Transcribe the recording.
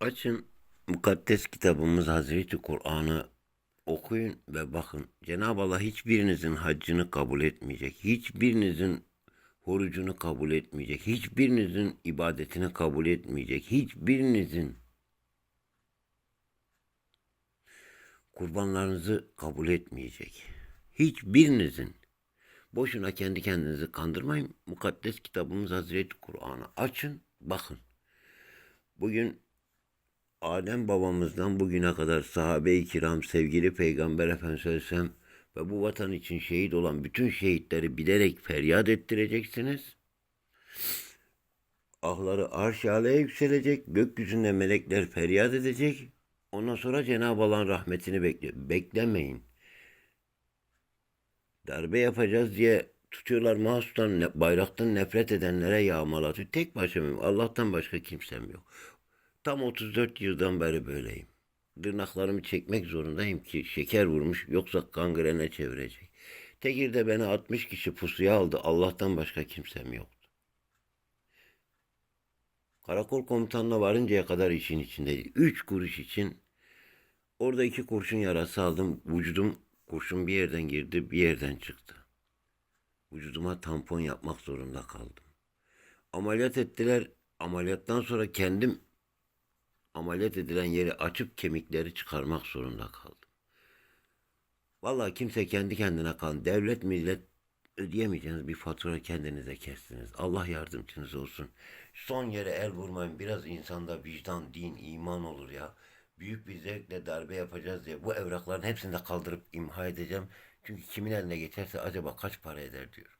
Açın mukaddes kitabımız Hazreti Kur'an'ı okuyun ve bakın. Cenab-ı Allah hiçbirinizin haccını kabul etmeyecek. Hiçbirinizin orucunu kabul etmeyecek. Hiçbirinizin ibadetini kabul etmeyecek. Hiçbirinizin kurbanlarınızı kabul etmeyecek. Hiçbirinizin. Boşuna kendi kendinizi kandırmayın. Mukaddes kitabımız Hazreti Kur'an'ı açın, bakın. Bugün Adem babamızdan bugüne kadar sahabe-i kiram, sevgili Peygamber Efendimiz ve bu vatan için şehit olan bütün şehitleri bilerek feryat ettireceksiniz. Ahları arş aleye yükselecek, gökyüzünde melekler feryat edecek. Ondan sonra Cenab-ı Allah'ın rahmetini bekle. Beklemeyin. Darbe yapacağız diye tutuyorlar mahsustan, bayraktan nefret edenlere yağmalatıyor. Tek başımayım. Allah'tan başka kimsem yok. Tam 34 yıldan beri böyleyim. Tırnaklarımı çekmek zorundayım ki şeker vurmuş yoksa gangrene çevirecek. Tekir'de beni 60 kişi pusuya aldı. Allah'tan başka kimsem yoktu. Karakol komutanına varıncaya kadar işin içindeydi. Üç kuruş için orada iki kurşun yarası aldım. Vücudum kurşun bir yerden girdi bir yerden çıktı. Vücuduma tampon yapmak zorunda kaldım. Ameliyat ettiler. Ameliyattan sonra kendim ameliyat edilen yeri açıp kemikleri çıkarmak zorunda kaldım. Vallahi kimse kendi kendine kan. Devlet millet ödeyemeyeceğiniz bir fatura kendinize kestiniz. Allah yardımcınız olsun. Son yere el vurmayın. Biraz insanda vicdan, din, iman olur ya. Büyük bir zevkle darbe yapacağız diye bu evrakların hepsini de kaldırıp imha edeceğim. Çünkü kimin eline geçerse acaba kaç para eder diyor.